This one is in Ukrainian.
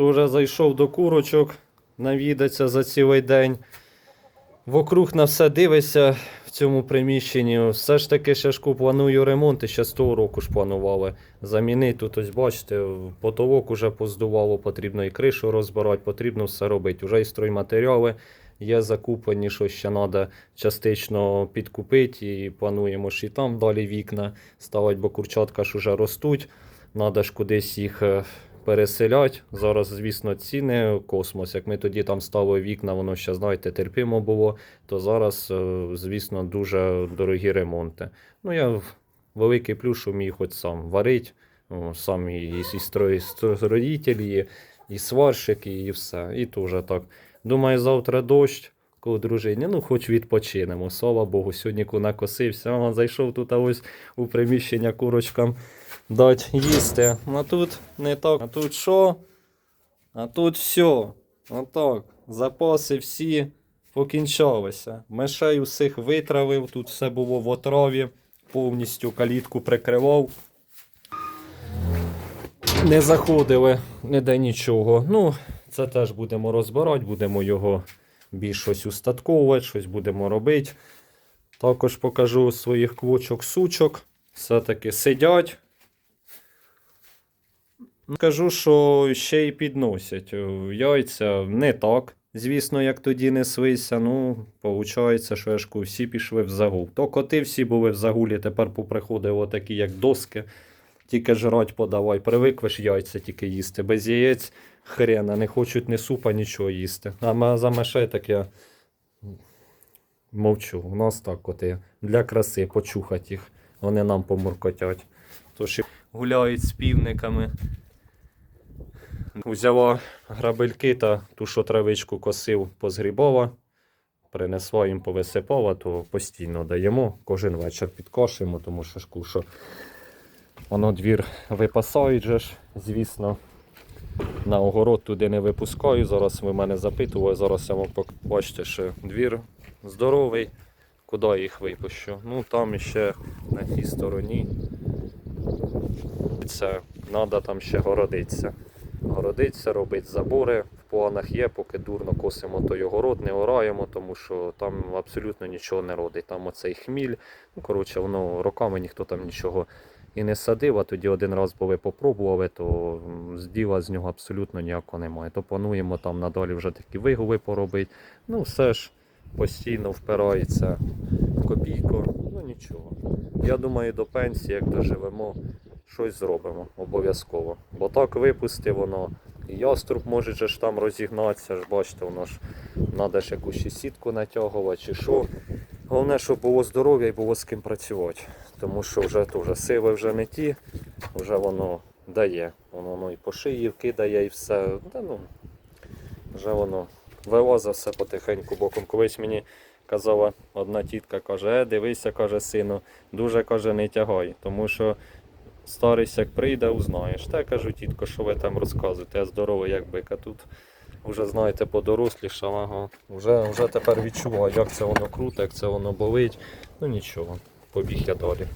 Тоже зайшов до курочок, навідаться за цілий день. Вокруг на все дивишся в цьому приміщенні. Все ж таки ще ж планую ремонт, і ще з того року ж планували замінити. Тут ось бачите, потолок уже поздувало, потрібно і кришу розбирати, потрібно все робити. Уже і стройматеріали є закуплені, що ще треба частично підкупити. І плануємо ж і там далі вікна ставити, бо курчатка ж уже ростуть. Треба ж кудись їх е, переселять. Зараз, звісно, ціни космос. Як ми тоді там ставили вікна, воно ще, знаєте, терпимо було, то зараз, е, звісно, дуже дорогі ремонти. Ну, я великий плюс, міг хоч сам варить, сам і, строїтель, і, і сварщик, і все. І теж так. Думаю, завтра дощ. Коли дружині, ну хоч відпочинемо. Слава Богу, сьогодні коли накосився, а зайшов тут ось у приміщення курочкам дати їсти. А тут не так. А тут що? А тут все. Отак. Запаси всі покінчалися. Мишей усіх витравив, тут все було в отраві, повністю калітку прикривав. Не заходили ніде нічого. Ну, це теж будемо розбирати, будемо його більш щось устатковувати, щось будемо робити. Також покажу своїх квочок сучок. Все-таки сидять. Скажу, що ще й підносять яйця не так. Звісно, як тоді неслися. Ну, виходить, що я ж всі пішли в загул. То коти всі були в загулі, тепер поприходили такі, як доски. Тільки жрать подавай. Привикли ж яйця тільки їсти. Без яєць хрена, не хочуть ні супа, нічого їсти. А за мишей так я мовчу. У нас так коти. Для краси почухати їх. Вони нам помуркотять. Тож гуляють з півниками. Взяла грабельки та ту, що травичку косив, позгрібала. Принесла їм повисипала, то постійно даємо. Кожен вечір підкошуємо, тому що ж ку, що воно двір випасають же ж, звісно. На огород туди не випускаю. Зараз ви мене запитували. Зараз я вам бачите, що двір здоровий. Куди їх випущу? Ну там ще на тій стороні. Це треба там ще городитися. Городиться, робити забори. В планах є, поки дурно косимо той огород, не ораємо, тому що там абсолютно нічого не родить. Там оцей хміль. Ну, коротше, воно роками ніхто там нічого і не садив, а тоді один раз були попробували, то з діла з нього абсолютно ніякого немає. То плануємо там надалі вже такі вигули поробити. Ну, все ж постійно впирається копійку. Ну нічого. Я думаю, до пенсії, як доживемо, щось зробимо обов'язково. Бо так випусти воно. І яструб може же ж там розігнатися, ж бачите, воно ж треба ж якусь сітку натягувати чи що. Головне, щоб було здоров'я і було з ким працювати. Тому що вже теж сили вже не ті, вже воно дає. Воно, воно і по шиї вкидає, і все. Та, ну, вже воно вилазить все потихеньку боком. Колись мені казала одна тітка, каже, е, дивися, каже, сину, дуже каже, не тягай, тому що старість як прийде, узнаєш. Та я кажу, тітко, що ви там розказуєте, я здоровий як бик, а тут вже знаєте, подорослішав, ага. Вже, вже тепер відчуваю, як це воно круто, як це воно болить. Ну нічого, побіг я далі.